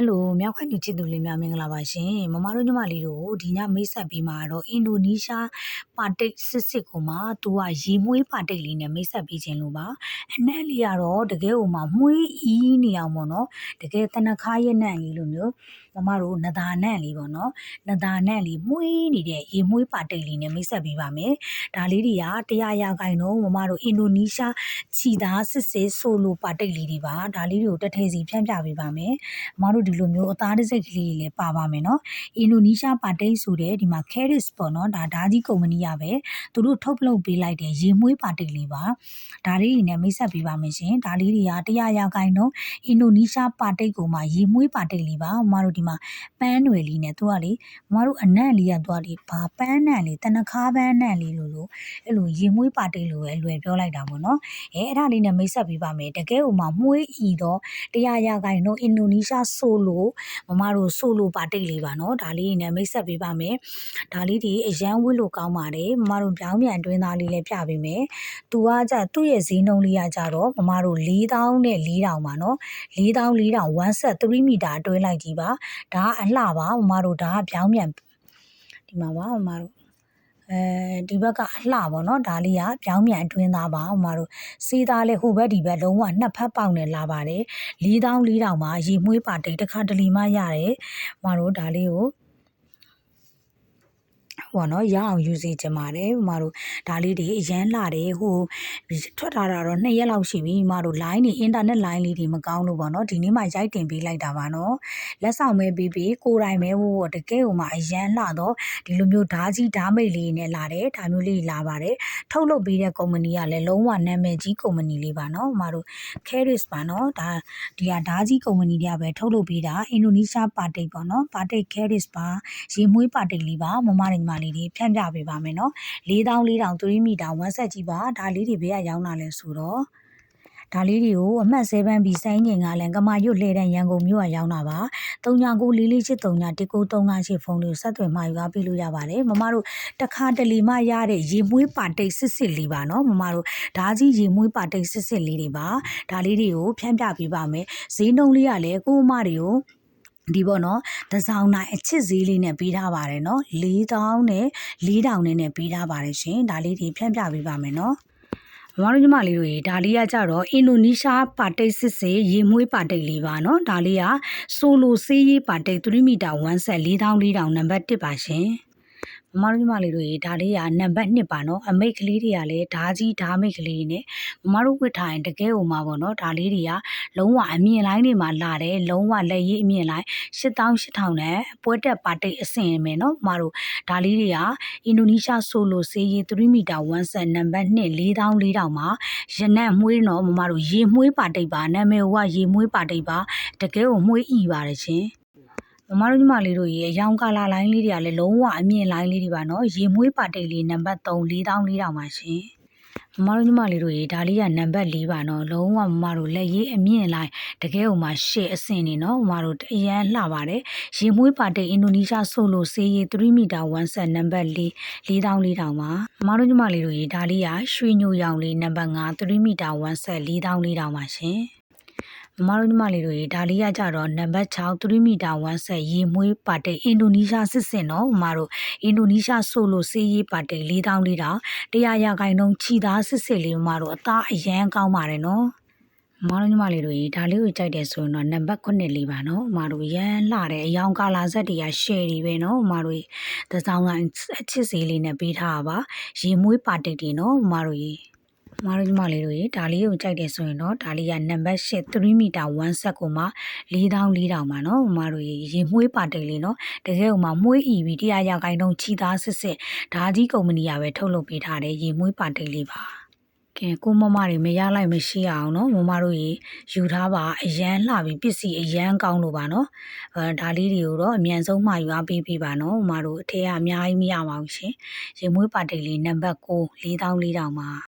ဟယ်လိုမြောက်ခိုင်လူချစ်သူလေးများမင်္ဂလာပါရှင်မမတို့ညီမလေးတို့ဒီညမိတ်ဆက်ပြီးမှာတော့အင်ဒိုနီးရှားပါတိတ်စစ်စစ်ကိုမှသူကရေမွေးပါတိတ်လေးနဲ့မိတ်ဆက်ပြီးခြင်းလို့ပါအနက်လေးကတော့တကယ်ဟိုမှာမွေးအီးနေအောင်ပေါ့နော်တကယ်တနခါရဲ့နန့်လေးလိုမျိုးမမတို့နဒါနန့်လေးပေါ့နော်နဒါနန့်လေးမွေးနေတဲ့ရေမွေးပါတိတ်လေးနဲ့မိတ်ဆက်ပြီးပါမယ်ဒါလေးတွေကတရားရဂိုင်တော့မမတို့အင်ဒိုနီးရှားခြီသားစစ်စစ်ဆိုလိုပါတိတ်လေးတွေပါဒါလေးတွေကိုတစ်ထည်စီဖြန့်ပြပေးပါမယ်မမတို့ဒီလိုမျိုးအသားတစ်စိတ်ကလေးတွေလည်းပါပါမယ်နော်အင်ဒိုနီးရှားပါတိတ်ဆိုတဲ့ဒီမှာ Caris ပေါ့နော်ဒါဓာကြီးကုမ္ပဏီရပဲသူတို့ထုတ်လုပ်ပေးလိုက်တဲ့ရေမွေးပါတိတ်လေးပါဒါလေးတွေနဲ့မိတ်ဆက်ပေးပါမယ်ရှင်ဒါလေးတွေကတရားရဂိုင်တော့အင်ဒိုနီးရှားပါတိတ်ကိုမှရေမွေးပါတိတ်လေးပါမမတို့ဒီမှာပန်းတွေလေးနဲ့သူကလေမမတို့အနံ့လေးကသူကလေဘာပန်းနံ့လေးတနခါပန်းနံ့လေးလို့လို့အဲ့လိုရေမွေးပါတိတ်လို့ပဲလွယ်ပြောလိုက်တာပေါ့နော်အဲအဲ့ဒါလေးနဲ့မိတ်ဆက်ပေးပါမယ်တကယ်ဟိုမှာမွေးဤတော့တရားရဂိုင်တော့အင်ဒိုနီးရှားဆိုလိုမမတို့ဆိုလိုပါတိတ်လေးပါနော်ဒါလေးနဲ့မိတ်ဆက်ပေးပါမယ်ဒါလေးဒီအရန်ဝစ်လို့ကောင်းပါတယ်မမတို့ပြောင်းပြန်အတွင်းသားလေးလည်းပြပေးမယ်သူကကြသူ့ရဲ့ဈေးနှုန်းလေးကကြတော့မမတို့4000နဲ့4000ပါနော်4000 4000 one set 3မီတာအတွဲလိုက်ကြီးပါဒါကအလှပါမမတို့ဒါကပြောင်းပြန်ဒီမှာပါမမတို့ အဲဒီဘက်ကအလှပါတော့ဒါလေးကပြောင်းပြန်အတွင်းသားပါမမတို့စေးသားလဲဟိုဘက်ဒီဘက်လုံးဝနှစ်ဖက်ပေါက်နဲ့လာပါတယ်4000 4000မှာရေမွေးပါတိတ်တစ်ခါတလီမှရတယ်မမတို့ဒါလေးကို ဟိုနော်ရအောင်ယူစီချင်ပါတယ်မတို့ဒါလေးတွေအရန်လာတယ်ဟိုထွက်ထားတာတော့2ရက်လောက်ရှိပြီမတို့ line တွေ internet line လေးတွေမကောင်းလို့ပေါ့နော်ဒီနေ့မှရိုက်တင်ပေးလိုက်တာပါနော်လက်ဆောင်ပဲပြီးပြီးကိုယ်တိုင်ပဲဟိုတကယ်ဟိုမှာအရန်လာတော့ဒီလိုမျိုးဓာကြီးဓာမိတ်လေးနဲ့လာတယ်ဒါမျိုးလေးလာပါတယ်ထုတ်လုပ်ပေးတဲ့ကုမ္ပဏီကလည်းလုံးဝနာမည်ကြီးကုမ္ပဏီလေးပါနော်မတို့ Caris ပါနော်ဒါဒီဟာဓာကြီးကုမ္ပဏီတွေကပဲထုတ်လုပ်ပေးတာအင်ဒိုနီးရှားပါတိတ်ပေါ့နော်ပါတိတ် Caris ပါရေမွေးပါတိတ်လေးပါမမတွေမလေးတွေဖြန့်ပြပေးပါမယ်နော်4000 4000 3မီတာဝမ်းဆက်ကြီးပါဒါလေးတွေဘေးကရောင်းတာလဲဆိုတော့ဒါလေးတွေကိုအမှတ်7ပြီးစိုင်းငင်ကလည်းကမာရွတ်လှဲတဲ့ရန်ကုန်မြို့ကရောင်းတာပါ39လေးလေးချစ်39တကို39ချစ်ဖုန်းလေးကိုဆက်သွယ်မှာယူကားပေးလို့ရပါတယ်မမတို့တခါတလီမှရတဲ့ရေမွေးပါတိတ်စစ်စစ်လေးပါနော်မမတို့ဓာကြီးရေမွေးပါတိတ်စစ်စစ်လေးတွေပါဒါလေးတွေကိုဖြန့်ပြပေးပါမယ်ဈေးနှုန်းလေးကလည်းကိုမတွေကို ဒီပေါ့နော်တစောင်းနိုင်အချစ်ဈေးလေးနဲ့ပေးထားပါတယ်နော်4000နဲ့4000နဲ့နဲ့ပေးထားပါတယ်ရှင်ဒါလေးတွေဖြန့်ပြပေးပါမယ်နော်မမတို့ညီမလေးတို့ရေဒါလေးကကြတော့အင်ဒိုနီးရှားပါတိတ်စစ်စစ်ရေမွေးပါတိတ်လေးပါနော်ဒါလေးကဆိုလိုဆေးရေးပါတိတ်3မီတာ1ဆက်4000 4000နံပါတ်1ပါရှင် မမတို့ညီမလေးတို့ရေဒါလေးကနံပါတ်1ပါနော်အမိတ်ကလေးတွေကလည်းဓာကြီးဓာမိတ်ကလေးနဲ့မမတို့ဝတ်ထားရင်တကယ်ဟိုမှာပေါ့နော်ဒါလေးတွေကလုံးဝအမြင့်လိုင်းတွေမှာလာတယ်လုံးဝလက်ရည်အမြင့်လိုင်း8000 8000နဲ့ပွဲတက်ပါတိတ်အဆင်မယ်နော်မမတို့ဒါလေးတွေကအင်ဒိုနီးရှားဆိုလိုဆေးရီ3မီတာ1ဆက်နံပါတ်2 4000 4000မှာရနက်မွေးနော်မမတို့ရေမွေးပါတိတ်ပါနာမည်ကရေမွေးပါတိတ်ပါတကယ်ကိုမွေးဤပါတယ်ရှင် မမတို့ညီမလေးတို့ရေအယောင်ကာလာလိုင်းလေးတွေကလည်းလုံးဝအမြင့်လိုင်းလေးတွေပါနော်ရေမွေးပါတိတ်လေးနံပါတ်3 4000 4000ပါရှင်မမတို့ညီမလေးတို့ရေဒါလေးကနံပါတ်4ပါနော်လုံးဝမမတို့လက်ရေးအမြင့်လိုက်တကယ်ဟိုမှာရှေ့အဆင့်နေနော်မမတို့အရန်လှပါတယ်ရေမွေးပါတိတ်အင်ဒိုနီးရှားဆိုလိုဆေးရီ3မီတာ1ဆက်နံပါတ်4 4000 4000ပါမမတို့ညီမလေးတို့ရေဒါလေးကရွှေညိုရောင်လေးနံပါတ်5 3မီတာ1ဆက်4000 4000ပါရှင် မမတို့ညီမလေးတို့ရေဒါလေးကကြတော့နံပါတ်6 3မီတာ1ဆက်ရေမွေးပါတိတ်အင်ဒိုနီးရှားစစ်စစ်နော်မမတို့အင်ဒိုနီးရှားဆိုလိုဆေးရေးပါတိတ်4000 4000တရားရဂိုင်နှုန်းခြီသားစစ်စစ်လေးမမတို့အသားအရန်ကောင်းပါတယ်နော်မတော်ညီမလေးတို့ရေဒါလေးကိုကြိုက်တယ်ဆိုရင်တော့နံပါတ်9လေးပါနော်မတို့ရန်လှတယ်အယောင်ကာလာဆက်တွေက share တွေပဲနော်မတို့သစောင်းကအချစ်စေးလေးနဲ့ပေးထားတာပါရေမွေးပါတိတ်တွေနော်မတို့ရေ မတို့ညီမလေးတို့ရေဒါလေးကိုကြိုက်တယ်ဆိုရင်တော့ဒါလေးကနံပါတ်8 3မီတာ1ဆက်ကိုမှ4000 4000ပါနော်မတို့ရေရေမွေးပါတိတ်လေးနော်တကယ်ဟိုမှာမွေးဤပြီးတရားရကိုင်းတော့ချီသားစစ်စစ်ဒါကြီးကုမ္ပဏီကပဲထုတ်လုပ်ပေးထားတယ်ရေမွေးပါတိတ်လေးပါကဲကိုမမတွေမရလိုက်မရှိအောင်နော်မမတို့ရေယူထားပါအရန်လှပြီးပစ္စည်းအရန်ကောင်းလို့ပါနော်အဲဒါလေးတွေကိုတော့အမြန်ဆုံးမှယူအားပေးပေးပါနော်မမတို့အထက်ကအများကြီးမရပါဘူးရှင်ရေမွေးပါတိတ်လေးနံပါတ်9 4000 4000ပါ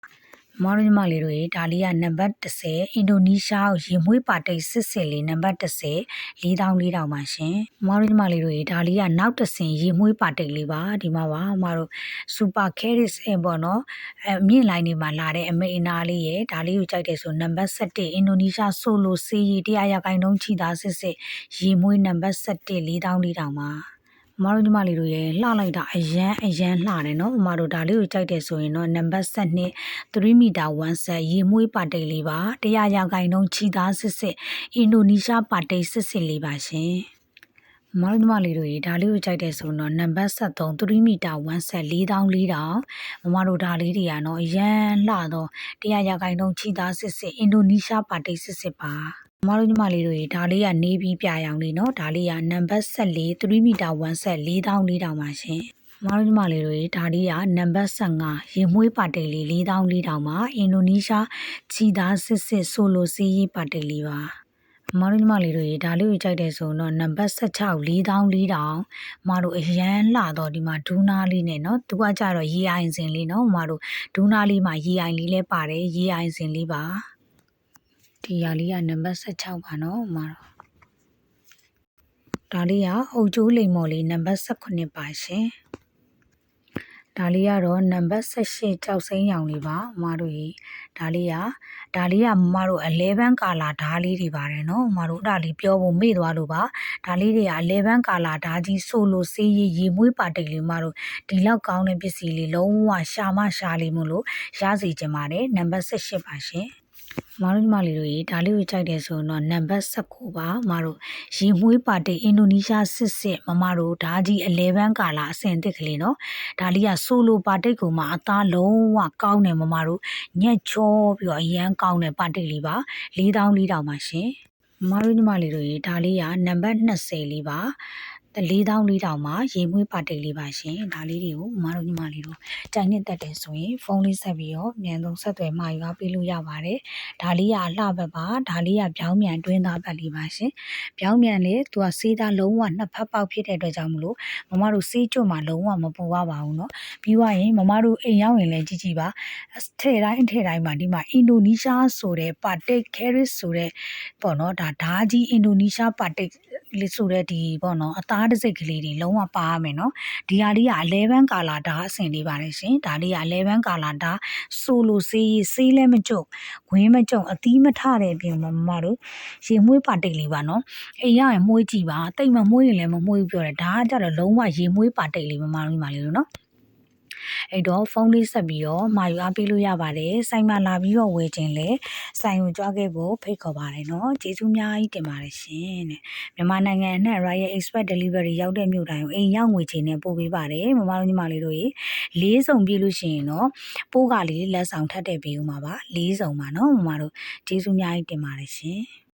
မောင်တို့ညီမလေးတို့ရေဒါလေးကနံပါတ်30အင်ဒိုနီးရှားကိုရေမွေးပါတိတ်စစ်စစ်လေးနံပါတ်30 4400ပါရှင်မောင်တို့ညီမလေးတို့ရေဒါလေးကနောက်တစ်ဆင့်ရေမွေးပါတိတ်လေးပါဒီမှာပါအမတို့စူပါကယ်ရစ်အင်ပေါ့နော်အမြင့်လိုင်းနေမှာလာတဲ့အမေအနာလေးရေဒါလေးကိုကြိုက်တယ်ဆိုနံပါတ်7အင်ဒိုနီးရှားဆိုလိုစီးရီတရားရကိုင်တုံးချီသားစစ်စစ်ရေမွေးနံပါတ်7 4400ပါ မတို့ညီမလေးတို့ရေလှလိုက်တာအရန်အရန်လှတယ်နော်မတို့ဒါလေးကိုကြိုက်တယ်ဆိုရင်တော့နံပါတ်7နှစ်3မီတာ1ဆက်ရေမွေးပါတိတ်လေးပါတရားရကိုင်တုံးချီသားစစ်စစ်အင်ဒိုနီးရှားပါတိတ်စစ်စစ်လေးပါရှင်မတို့ညီမလေးတို့ရေဒါလေးကိုကြိုက်တယ်ဆိုတော့နံပါတ်73 3မီတာ1ဆက်4400မမတို့ဒါလေးတွေကတော့အရန်လှတော့တရားရကိုင်တုံးချီသားစစ်စစ်အင်ဒိုနီးရှားပါတိတ်စစ်စစ်ပါ မတို့ညီမလေးတို့ရေဒါလေးကနေပြီးပြရောင်လေးเนาะဒါလေးကနံပါတ်14 3မီတာ1ဆက်4400ပါရှင်မတို့ညီမလေးတို့ရေဒါလေးကနံပါတ်15ရေမွေးပါတိတ်လေး4400ပါအင်ဒိုနီးရှားချီသားစစ်စစ်ဆိုလိုစီးရေးပါတိတ်လေးပါမတို့ညီမလေးတို့ရေဒါလေးကိုကြိုက်တယ်ဆိုတော့နံပါတ်16 4400မတို့အရန်လှတော့ဒီမှာဒူးနာလေးနဲ့เนาะသူကကြတော့ရေအိုင်စင်လေးเนาะမတို့ဒူးနာလေးမှာရေအိုင်လေးလဲပါတယ်ရေအိုင်စင်လေးပါ ဒီຢာလေးကနံပါတ်16ပါနော်မတော်ဒါလေးကအုတ်ကျိုးလိမ်မော်လေးနံပါတ်18ပါရှင်ဒါလေးကတော့နံပါတ်18ကြောက်စိမ်းရောင်လေးပါမတို့ကြီးဒါလေးကဒါလေးကမတို့11ကာလာဓားလေးတွေပါတယ်နော်မတို့ဒါလေးပြောဖို့မေ့သွားလို့ပါဒါလေးတွေက11ကာလာဓားကြီးဆိုလိုစေးရည်ရေမွေးပါတိတ်လေးမတို့ဒီလောက်ကောင်းတဲ့ပစ္စည်းလေးလုံးဝရှာမရှာလေးမလို့ရစီချင်ပါတယ်နံပါတ်18ပါရှင် မတို့ညီမလေးတို့ရေဒါလေးကိုကြိုက်တယ်ဆိုတော့နံပါတ်19ပါမတို့ရေမွေးပါတိတ်အင်ဒိုနီးရှားစစ်စစ်မမတို့ဓာကြီး11ကာလာအဆင်သစ်ကလေးနော်ဒါလေးကဆိုလိုပါတိတ်ကိုမှအသားလုံးဝကောင်းတယ်မမတို့ညက်ချောပြီးတော့အရန်ကောင်းတဲ့ပါတိတ်လေးပါ4400ပါရှင်မတို့ညီမလေးတို့ရေဒါလေးကနံပါတ်20လေးပါ 4400မှာရေမွေးပါတိတ်လေးပါရှင်ဒါလေးတွေကိုမတို့ညီမလေးတို့တိုင်နဲ့တက်တယ်ဆိုရင်ဖုန်းလေးဆက်ပြီးတော့မြန်ဆုံးဆက်သွယ်မှာယူအားပေးလို့ရပါတယ်ဒါလေးကအလှဘက်ပါဒါလေးကပြောင်းမြန်တွင်းသားဘက်လေးပါရှင်ပြောင်းမြန်လေသူကစေးသားလုံးဝနှစ်ဖက်ပေါက်ဖြစ်တဲ့အတွက်ကြောင့်မလို့မမတို့စေးကျွတ်မှာလုံးဝမပူပါပါဘူးเนาะပြီးွားရင်မမတို့အိမ်ရောက်ရင်လည်းကြည့်ကြည့်ပါထဲတိုင်းထဲတိုင်းမှာဒီမှာအင်ဒိုနီးရှားဆိုတဲ့ပါတိတ်ကယ်ရစ်ဆိုတဲ့ပေါ့နော်ဒါဓာကြီးအင်ဒိုနီးရှားပါတိတ် လေးဆိုတဲ့ဒီပေါ့နော်အသားတစ်စိတ်ကလေးတွေလုံးဝပါရမယ်နော်ဒီဟာလေးက11ကာလာဓာအဆင်လေးပါတယ်ရှင်ဒါလေးက11ကာလာဓာဆိုလိုစေးစေးလည်းမကြုတ်ဝင်းမကြုံအသီးမထတဲ့အပြင်မှာမမတို့ရေမွေးပါတိတ်လေးပါနော်အိမ်ရရင်မွေးကြည့်ပါတိတ်မမွေးရင်လည်းမမွေးဘူးပြောတယ်ဒါကကြတော့လုံးဝရေမွေးပါတိတ်လေးမမတို့ညီမလေးတို့နော် အဲ့တော့ဖုန်းလေးဆက်ပြီးတော့မှာယူအားပေးလို့ရပါတယ်ဆိုင်မှာလာပြီးတော့ဝယ်ခြင်းလဲဆိုင်ကိုကြွားခဲ့ဖို့ဖိတ်ခေါ်ပါတယ်နော်ကျေးဇူးအများကြီးတင်ပါတယ်ရှင်တဲ့မြန်မာနိုင်ငံအနှံ့ Royal Express Delivery ရောက်တဲ့မြို့တိုင်းကိုအိမ်ရောက်ငွေချေနဲ့ပို့ပေးပါတယ်မမတို့ညီမလေးတို့ရေလေးစုံပြည့်လို့ရှိရင်တော့ပိုးကလေးလက်ဆောင်ထပ်တဲ့ပေးဦးမှာပါလေးစုံပါနော်မမတို့ကျေးဇူးအများကြီးတင်ပါတယ်ရှင်